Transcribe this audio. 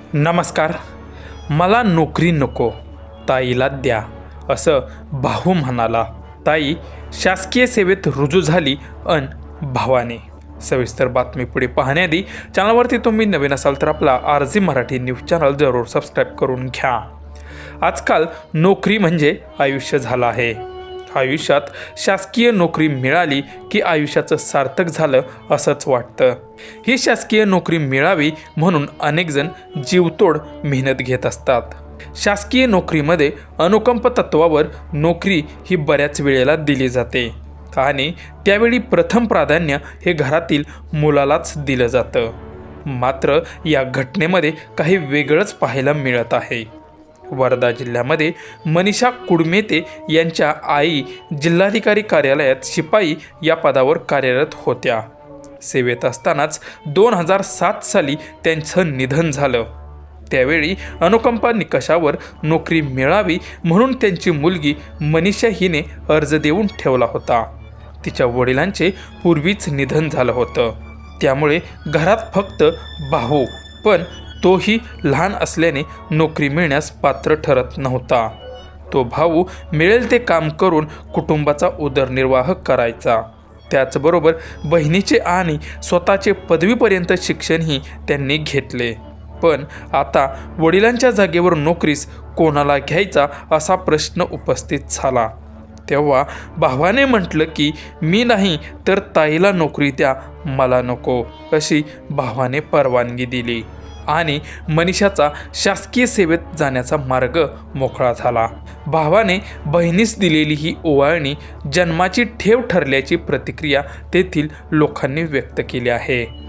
नमस्कार. मला नोकरी नको. ताईला द्या. असं भाऊ म्हणाला. ताई शासकीय सेवेत रुजू झाली अन भावाने. सविस्तर बातमी पुढे पाहण्याआधी चॅनलवरती तुम्ही नवीन असाल तर आपला R G Marathi news channel जरूर सबस्क्राईब करून घ्या. आजकाल नोकरी म्हणजे आयुष्य झालं आहे. आयुष्यात शासकीय नोकरी मिळाली की आयुष्याचं सार्थक झालं असंच वाटतं. ही शासकीय नोकरी मिळावी म्हणून अनेकजण जीवतोड मेहनत घेत असतात. शासकीय नोकरीमध्ये अनुकंप तत्वावर नोकरी ही बऱ्याच वेळेला दिली जाते आणि त्यावेळी प्रथम प्राधान्य हे घरातील मुलालाच दिलं जातं. मात्र या घटनेमध्ये काही वेगळंच पाहायला मिळत आहे. वर्धा जिल्ह्यामध्ये मनीषा कुडमेते यांच्या आई जिल्हाधिकारी कार्यालयात शिपाई या पदावर कार्यरत होत्या. सेवेत असतानाच दोन हजार सात साली त्यांचं निधन झालं. त्यावेळी अनुकंपा निकषावर नोकरी मिळावी म्हणून त्यांची मुलगी मनीषा हिने अर्ज देऊन ठेवला होता. तिच्या वडिलांचे पूर्वीच निधन झालं होतं. त्यामुळे घरात फक्त भाऊ पण तोही लहान असल्याने नोकरी मिळण्यास पात्र ठरत नव्हता. तो भाऊ मिळेल ते काम करून कुटुंबाचा उदरनिर्वाह करायचा. त्याचबरोबर बहिणीचे आणि स्वतःचे पदवीपर्यंत शिक्षणही त्यांनी घेतले. पण आता वडिलांच्या जागेवर नोकरीस कोणाला घ्यायचा असा प्रश्न उपस्थित झाला. तेव्हा भावाने म्हटलं की मी नाही तर ताईला नोकरी द्या मला नको अशी भावाने परवानगी दिली. आणि मनीषाचा शासकीय सेवेत जाण्याचा मार्ग मोकळा झाला. भावाने बहिणीस दिलेली ही ओवाळणी जन्माची ठेव ठरल्याची प्रतिक्रिया तेथील लोकांनी व्यक्त केली आहे.